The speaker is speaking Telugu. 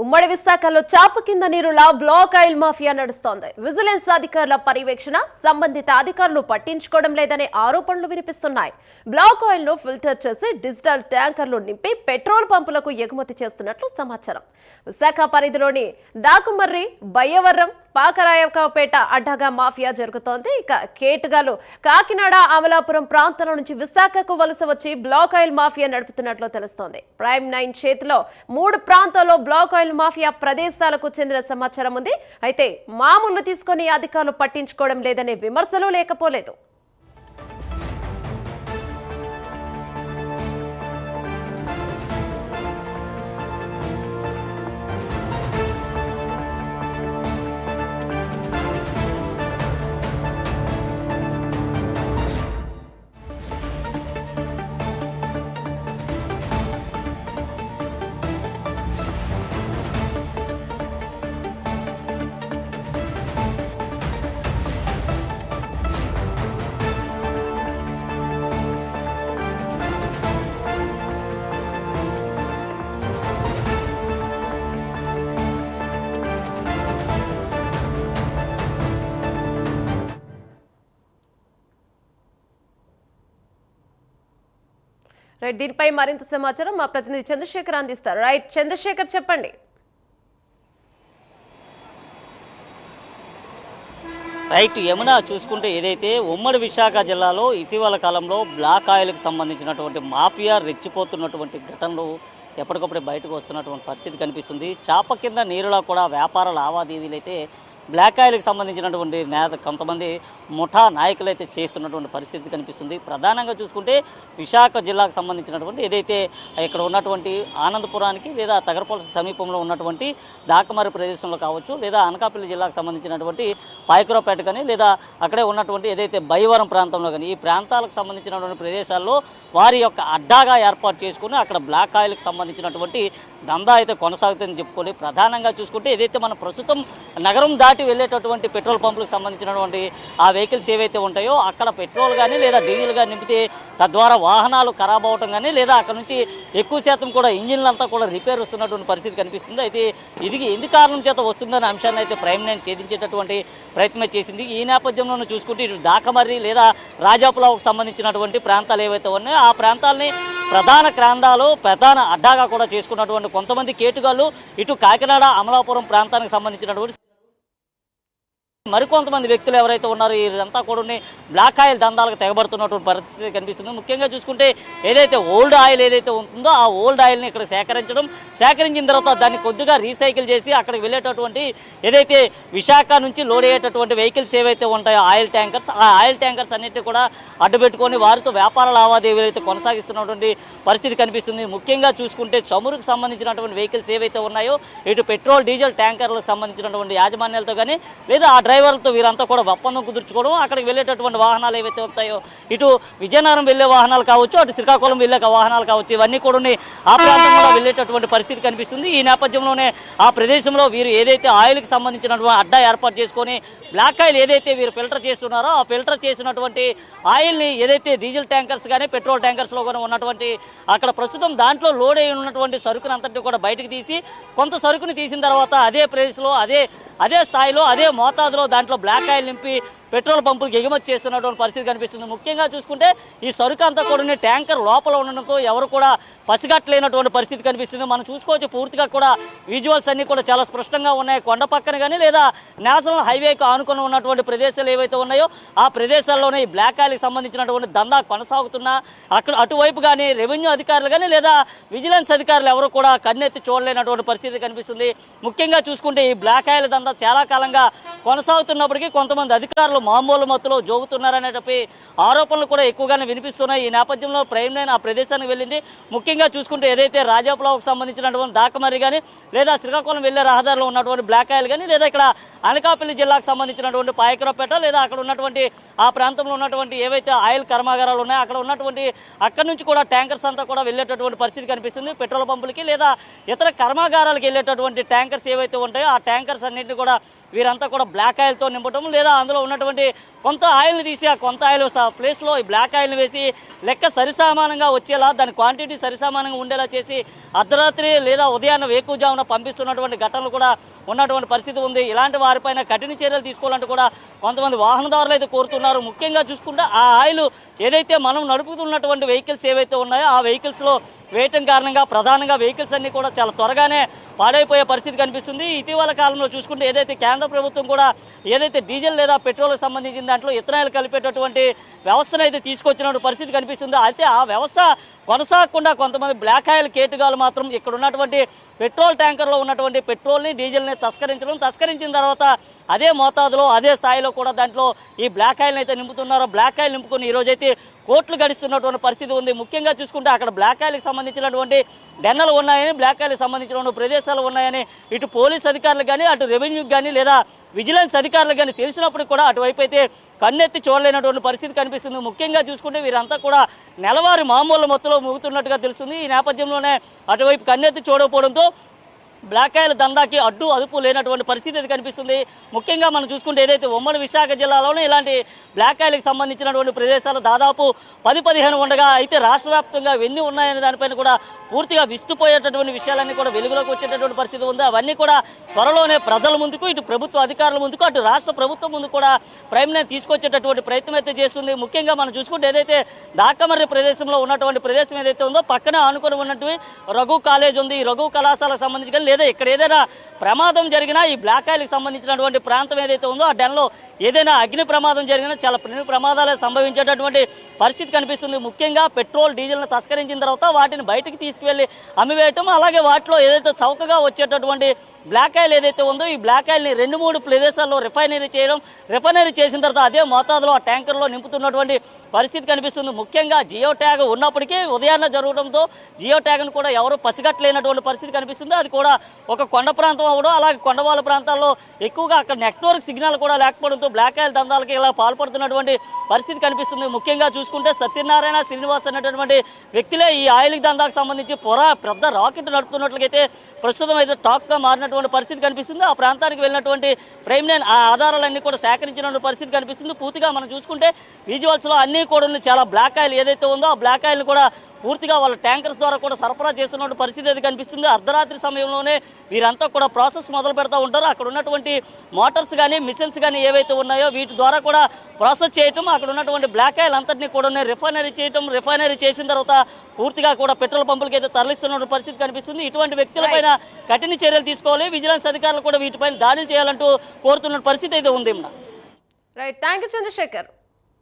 ఉమ్మడి విశాఖలో చాప కింద నీరులా బ్లాక్ ఆయిల్ మాఫియా నడుస్తోంది. విజిలెన్స్ అధికారుల పర్యవేక్షణ సంబంధిత అధికారులు పట్టించుకోవడం లేదనే ఆరోపణలు వినిపిస్తున్నాయి. బ్లాక్ ఆయిల్ను ఫిల్టర్ చేసి డిజిటల్ ట్యాంకర్లు నింపి పెట్రోల్ పంపులకు ఎగుమతి చేస్తున్నట్లు సమాచారం. విశాఖ పరిధిలోని దాకుమర్రి బయ్యవరం పాకరాయకపేట అడ్డగా మాఫియా జరుగుతోంది. ఇక కేటుగాలు కాకినాడ అమలాపురం ప్రాంతాల నుంచి విశాఖకు వలస వచ్చి బ్లాక్ ఆయిల్ మాఫియా నడుపుతున్నట్లు తెలుస్తోంది. ప్రైమ్ నైన్ చేతిలో మూడు ప్రాంతాల్లో బ్లాక్ ఆయిల్ మాఫియా ప్రదేశాలకు చెందిన సమాచారం ఉంది. అయితే మామూలు తీసుకొని అధికారులు పట్టించుకోవడం లేదనే విమర్శలు లేకపోలేదు. రైట్ దీనిపై మరింత సమాచారం మా ప్రతినిధి చంద్రశేఖర్ అందిస్తారు. రైట్ చంద్రశేఖర్ చెప్పండి. రైట్ యమున చూసుకుంటే ఏదైతే ఉమ్మడి విశాఖ జిల్లాలో ఇటీవల కాలంలో బ్లాక్ ఆయిల్కి సంబంధించినటువంటి మాఫియా రెచ్చిపోతున్నటువంటి ఘటనలు ఎప్పటికప్పుడు బయటకు వస్తున్నటువంటి పరిస్థితి కనిపిస్తుంది. చాప కింద నీరులా కూడా వ్యాపార లావాదేవీలు అయితే బ్లాక్ ఆయిల్కి సంబంధించినటువంటి నేత కొంతమంది ముఠా నాయకులు అయితే చేస్తున్నటువంటి పరిస్థితి కనిపిస్తుంది. ప్రధానంగా చూసుకుంటే విశాఖ జిల్లాకు సంబంధించినటువంటి ఏదైతే ఇక్కడ ఉన్నటువంటి ఆనందపురానికి లేదా తగరపల్లికి సమీపంలో ఉన్నటువంటి దాకమారి ప్రదేశంలో కావచ్చు లేదా అనకాపల్లి జిల్లాకు సంబంధించినటువంటి పాయకురాపేట కానీ లేదా అక్కడే ఉన్నటువంటి ఏదైతే బైవరం ప్రాంతంలో కానీ ఈ ప్రాంతాలకు సంబంధించినటువంటి ప్రదేశాల్లో వారి యొక్క అడ్డాగా ఏర్పాటు చేసుకుని అక్కడ బ్లాక్ ఆయిల్కి సంబంధించినటువంటి దందా అయితే కొనసాగుతుందని చెప్పుకొని ప్రధానంగా చూసుకుంటే ఏదైతే మన ప్రస్తుతం నగరం దాటి వెళ్ళేటటువంటి పెట్రోల్ పంపులకు సంబంధించినటువంటి ఆ వెహికల్స్ ఏవైతే ఉంటాయో అక్కడ పెట్రోల్ కానీ లేదా డీజిల్ కానీ నింపితే తద్వారా వాహనాలు ఖరాబ్ అవటం కానీ లేదా అక్కడ నుంచి ఎక్కువ శాతం కూడా ఇంజిన్లు అంతా కూడా రిపేర్ వస్తున్నటువంటి పరిస్థితి కనిపిస్తుంది. అయితే ఇది ఎందు కారణం చేత వస్తుందనే అంశాన్ని అయితే ప్రైమ్ నైన్ ఛేదించేటటువంటి ప్రయత్నం చేసింది. ఈ నేపథ్యంలోనూ చూసుకుంటే ఇటు దాకమర్రి లేదా రాజాపులావుకు సంబంధించినటువంటి ప్రాంతాలు ఏవైతే ఉన్నాయో ఆ ప్రాంతాలని ప్రధాన క్రాంతాలు ప్రధాన అడ్డాగా కూడా చేసుకున్నటువంటి కొంతమంది కేటుగాళ్ళు ఇటు కాకినాడ అమలాపురం ప్రాంతానికి సంబంధించినటువంటి మరికొంతమంది వ్యక్తులు ఎవరైతే ఉన్నారో వీరంతా కూడా బ్లాక్ ఆయిల్ దందాలకు తెగబడుతున్నటువంటి పరిస్థితి కనిపిస్తుంది. ముఖ్యంగా చూసుకుంటే ఏదైతే ఓల్డ్ ఆయిల్ ఏదైతే ఉంటుందో ఆ ఓల్డ్ ఆయిల్ని ఇక్కడ సేకరించడం సేకరించిన తర్వాత దాన్ని కొద్దిగా రీసైకిల్ చేసి అక్కడికి వెళ్ళేటటువంటి ఏదైతే విశాఖ నుంచి లోడ్ అయ్యేటటువంటి వెహికల్స్ ఏవైతే ఉంటాయో ఆయిల్ ట్యాంకర్స్ ఆ ఆయిల్ ట్యాంకర్స్ అన్నిటి కూడా అడ్డుపెట్టుకొని వారితో వ్యాపార లావాదేవీలు అయితే కొనసాగిస్తున్నటువంటి పరిస్థితి కనిపిస్తుంది. ముఖ్యంగా చూసుకుంటే చమురుకు సంబంధించినటువంటి వెహికల్స్ ఏవైతే ఉన్నాయో ఇటు పెట్రోల్ డీజిల్ ట్యాంకర్లకు సంబంధించినటువంటి యాజమాన్యాలతో కానీ లేదా ఆ డ్రైవర్లతో వీరంతా కూడా ఒప్పందం కుదుర్చుకోవడం అక్కడికి వెళ్ళేటటువంటి వాహనాలు ఏవైతే ఉంటాయో ఇటు విజయనగరం వెళ్ళే వాహనాలు కావచ్చు అటు శ్రీకాకుళం వెళ్ళే వాహనాలు కావచ్చు ఇవన్నీ కూడా ఆ ప్రాంతంలో వెళ్ళేటటువంటి పరిస్థితి కనిపిస్తుంది. ఈ నేపథ్యంలోనే ఆ ప్రదేశంలో వీరు ఏదైతే ఆయిల్కి సంబంధించినటువంటి అడ్డా ఏర్పాటు చేసుకొని బ్లాక్ ఆయిల్ ఏదైతే వీరు ఫిల్టర్ చేస్తున్నారో ఆ ఫిల్టర్ చేసినటువంటి ఆయిల్ని ఏదైతే డీజిల్ ట్యాంకర్స్ కానీ పెట్రోల్ ట్యాంకర్స్లో కానీ ఉన్నటువంటి అక్కడ ప్రస్తుతం దాంట్లో లోడ్ అయి ఉన్నటువంటి సరుకుని అంతటి కూడా బయటకు తీసి కొంత సరుకుని తీసిన తర్వాత అదే ప్లేస్లో అదే అదే స్థాయిలో అదే మోతాదులో దాంట్లో బ్లాక్ ఆయిల్ నింపి పెట్రోల్ పంపులకు ఎగుమతి చేస్తున్నటువంటి పరిస్థితి కనిపిస్తుంది. ముఖ్యంగా చూసుకుంటే ఈ సరుకు అంతా కూడా ట్యాంకర్ లోపల ఉండడంతో ఎవరు కూడా పసిగట్టలేనటువంటి పరిస్థితి కనిపిస్తుంది. మనం చూసుకోవచ్చు పూర్తిగా కూడా విజువల్స్ అన్నీ కూడా చాలా స్పష్టంగా ఉన్నాయి. కొండ పక్కన కానీ లేదా నేషనల్ హైవేకు ఆనుకొని ఉన్నటువంటి ప్రదేశాలు ఏవైతే ఉన్నాయో ఆ ప్రదేశాల్లోనే ఈ బ్లాక్ ఆయిల్కి సంబంధించినటువంటి దందా కొనసాగుతున్నా అక్కడ అటువైపు కానీ రెవెన్యూ అధికారులు కానీ లేదా విజిలెన్స్ అధికారులు ఎవరు కూడా కన్నెత్తి చూడలేనటువంటి పరిస్థితి కనిపిస్తుంది. ముఖ్యంగా చూసుకుంటే ఈ బ్లాక్ ఆయిల్ దందా చాలా కాలంగా కొనసాగుతున్నప్పటికీ కొంతమంది అధికారులు మామూలు మత్తులో జోగుతున్నారనేటప్పి ఆరోపణలు కూడా ఎక్కువగానే వినిపిస్తున్నాయి. ఈ నేపథ్యంలో ప్రైమ్ లైన్ ఆ ప్రదేశానికి వెళ్ళింది. ముఖ్యంగా చూసుకుంటే ఏదైతే రాజాపులావుకు సంబంధించినటువంటి దాకమరి కానీ లేదా శ్రీకాకుళం వెళ్ళే రహదారిలో ఉన్నటువంటి బ్లాక్ ఆయిల్ కానీ లేదా ఇక్కడ అనకాపల్లి జిల్లాకు సంబంధించినటువంటి పాయకరపేట లేదా అక్కడ ఉన్నటువంటి ఆ ప్రాంతంలో ఉన్నటువంటి ఏవైతే ఆయిల్ కర్మాగారాలు ఉన్నాయో అక్కడ ఉన్నటువంటి అక్కడ నుంచి కూడా ట్యాంకర్స్ అంతా కూడా వెళ్ళేటటువంటి పరిస్థితి కనిపిస్తుంది. పెట్రోల్ పంపులకి లేదా ఇతర కర్మాగారాలకు వెళ్ళేటటువంటి ట్యాంకర్స్ ఏవైతే ఉంటాయో ఆ ట్యాంకర్స్ అన్నింటినీ కూడా వీరంతా కూడా బ్లాక్ ఆయిల్తో నింపటం లేదా అందులో ఉన్నటువంటి కొంత ఆయిల్ని తీసి ఆ కొంత ఆయిల్ ప్లేస్లో ఈ బ్లాక్ ఆయిల్ని వేసి లెక్క సరిసమానంగా వచ్చేలా దాని క్వాంటిటీ సరిసమానంగా ఉండేలా చేసి అర్ధరాత్రి లేదా ఉదయాన్నే వేకుజామున పంపిస్తున్నటువంటి ఘటనలు కూడా ఉన్నటువంటి పరిస్థితి ఉంది. ఇలాంటి వారిపైన కఠిన చర్యలు తీసుకోవాలంటే కూడా కొంతమంది వాహనదారులు అయితే కోరుతున్నారు. ముఖ్యంగా చూసుకుంటే ఆ ఆయిల్ ఏదైతే మనం నడుపుతున్నటువంటి వెహికల్స్ ఏవైతే ఉన్నాయో ఆ వెహికల్స్లో వేయటం కారణంగా ప్రధానంగా వెహికల్స్ అన్నీ కూడా చాలా త్వరగానే పాడైపోయే పరిస్థితి కనిపిస్తుంది. ఇటీవల కాలంలో చూసుకుంటే ఏదైతే కేంద్ర ప్రభుత్వం కూడా ఏదైతే డీజిల్ లేదా పెట్రోల్కి సంబంధించిన దాంట్లో ఇథనాయిల్ కలిపేటటువంటి వ్యవస్థను అయితే తీసుకొచ్చినటువంటి పరిస్థితి కనిపిస్తుంది అయితే ఆ వ్యవస్థ కొనసాగకుండా కొంతమంది బ్లాక్ ఆయిల్ కేటుగాలు మాత్రం ఇక్కడ ఉన్నటువంటి పెట్రోల్ ట్యాంకర్లో ఉన్నటువంటి పెట్రోల్ని డీజిల్ని తస్కరించడం తస్కరించిన తర్వాత అదే మోతాదులో అదే స్థాయిలో కూడా దాంట్లో ఈ బ్లాక్ ఆయిల్ని అయితే నింపుతున్నారో బ్లాక్ ఆయిల్ నింపుకొని ఈ రోజైతే కోట్లు గడిస్తున్నటువంటి పరిస్థితి ఉంది. ముఖ్యంగా చూసుకుంటే అక్కడ బ్లాక్ ఆయిల్కి సంబంధించినటువంటి డెన్నలు ఉన్నాయని బ్లాక్ ఆయిల్కి సంబంధించినటువంటి ప్రదేశాలు ఉన్నాయని ఇటు పోలీస్ అధికారులు కానీ అటు రెవెన్యూకి కానీ లేదా విజిలెన్స్ అధికారులు కానీ తెలిసినప్పుడు కూడా అటువైపు అయితే కన్నెత్తి చూడలేనటువంటి పరిస్థితి కనిపిస్తుంది. ముఖ్యంగా చూసుకుంటే వీరంతా కూడా నెలవారి మామూలు మొత్తంలో మూగుతున్నట్టుగా తెలుస్తుంది. ఈ నేపథ్యంలోనే అటువైపు కన్నెత్తి చూడకపోవడంతో బ్లాక్ దందాకి అడ్డు అదుపు లేనటువంటి పరిస్థితి అయితే కనిపిస్తుంది. ముఖ్యంగా మనం చూసుకుంటే ఏదైతే ఉమ్మడి విశాఖ జిల్లాలోనే ఇలాంటి బ్లాక్ సంబంధించినటువంటి ప్రదేశాలు దాదాపు పది పదిహేను ఉండగా అయితే రాష్ట్ర వ్యాప్తంగా ఎన్ని ఉన్నాయనే దానిపైన కూడా పూర్తిగా విస్తుపోయేటటువంటి విషయాలన్నీ కూడా వెలుగులోకి వచ్చేటటువంటి పరిస్థితి ఉంది. అవన్నీ కూడా త్వరలోనే ప్రజల ముందుకు ఇటు ప్రభుత్వ అధికారుల ముందుకు అటు రాష్ట్ర ప్రభుత్వం ముందు కూడా ప్రైమ్నే తీసుకొచ్చేటటువంటి ప్రయత్నం అయితే చేస్తుంది. ముఖ్యంగా మనం చూసుకుంటే ఏదైతే దాకమర్రి ప్రదేశంలో ఉన్నటువంటి ప్రదేశం ఏదైతే ఉందో పక్కనే ఆనుకొని ఉన్నటువంటి రఘు కాలేజ్ ఉంది. ఈ రఘు కళాశాలకు సంబంధించి కానీ లేదా ఇక్కడ ఏదైనా ప్రమాదం జరిగినా ఈ బ్లాక్ ఆయిల్కి సంబంధించినటువంటి ప్రాంతం ఏదైతే ఉందో ఆ డెన్లో ఏదైనా అగ్ని ప్రమాదం జరిగినా చాలా ప్ర- ప్రమాదాలే సంభవించేటటువంటి పరిస్థితి కనిపిస్తుంది. ముఖ్యంగా పెట్రోల్ డీజిల్ను తస్కరించిన తర్వాత వాటిని బయటకు తీసుకువెళ్ళి అమ్మివేయటం అలాగే వాటిలో ఏదైతే చౌకగా వచ్చేటటువంటి బ్లాక్ ఆయిల్ ఏదైతే ఉందో ఈ బ్లాక్ ఆయిల్ని రెండు మూడు ప్రదేశాల్లో రిఫైనరీ చేయడం రిఫైనరీ చేసిన తర్వాత అదే మోతాదులో ఆ ట్యాంకర్లో నింపుతున్నటువంటి పరిస్థితి కనిపిస్తుంది. ముఖ్యంగా జియో ట్యాగ్ ఉన్నప్పటికీ ఉదయాన్న జరగడంతో జియో ట్యాగ్ను కూడా ఎవరు పసిగట్టలేనటువంటి పరిస్థితి కనిపిస్తుంది. అది కూడా ఒక కొండ ప్రాంతం అవ్వడం అలాగే కొండవాళ్ళ ప్రాంతాల్లో ఎక్కువగా అక్కడ నెట్వర్క్ సిగ్నల్ కూడా లేకపోవడంతో బ్లాక్ ఆయిల్ దందాలకి ఇలా పాల్పడుతున్నటువంటి పరిస్థితి కనిపిస్తుంది. ముఖ్యంగా చూసుకుంటే సత్యనారాయణ శ్రీనివాస్ అనేటటువంటి వ్యక్తులే ఈ ఆయిల్ దందాకు సంబంధించి పొర పెద్ద రాకెట్ నడుపుతున్నట్లయితే ప్రస్తుతం అయితే టాక్గా మారినటువంటి పరిస్థితి కనిపిస్తుంది ఆ ప్రాంతానికి వెళ్ళినటువంటి ప్రైమ్ లైన్ ఆ ఆధారాలన్నీ కూడా సేకరించినటువంటి పరిస్థితి కనిపిస్తుంది. పూర్తిగా మనం చూసుకుంటే విజువల్స్లో అన్నీ కూడా చాలా బ్లాక్ ఆయిల్ ఏదైతే ఉందో ఆ బ్లాక్ ఆయిల్ని కూడా పూర్తిగా వాళ్ళ ట్యాంకర్స్ ద్వారా కూడా సరఫరా చేస్తున్న పరిస్థితి అయితే కనిపిస్తుంది? అర్ధరాత్రి సమయంలోనే వీరంతా కూడా ప్రాసెస్ మొదలు పెడతా ఉంటారు. అక్కడ ఉన్నటువంటి మోటార్స్ కానీ మిషన్స్ కానీ ఏవైతే ఉన్నాయో వీటి ద్వారా కూడా ప్రాసెస్ చేయటం అక్కడ ఉన్నటువంటి బ్లాక్ ఆయిల్ అంతటినీ కూడా రిఫైనరీ చేయటం రిఫైనరీ చేసిన తర్వాత పూర్తిగా కూడా పెట్రోల్ పంపులకి అయితే తరలిస్తున్న పరిస్థితి కనిపిస్తుంది. ఇటువంటి వ్యక్తులపైన కఠిన చర్యలు తీసుకోవాలి. విజిలెన్స్ అధికారులు కూడా వీటిపైన దాడులు చేయాలంటూ కోరుతున్న పరిస్థితి అయితే ఉంది రైట్ థ్యాంక్ యూ చంద్రశేఖర్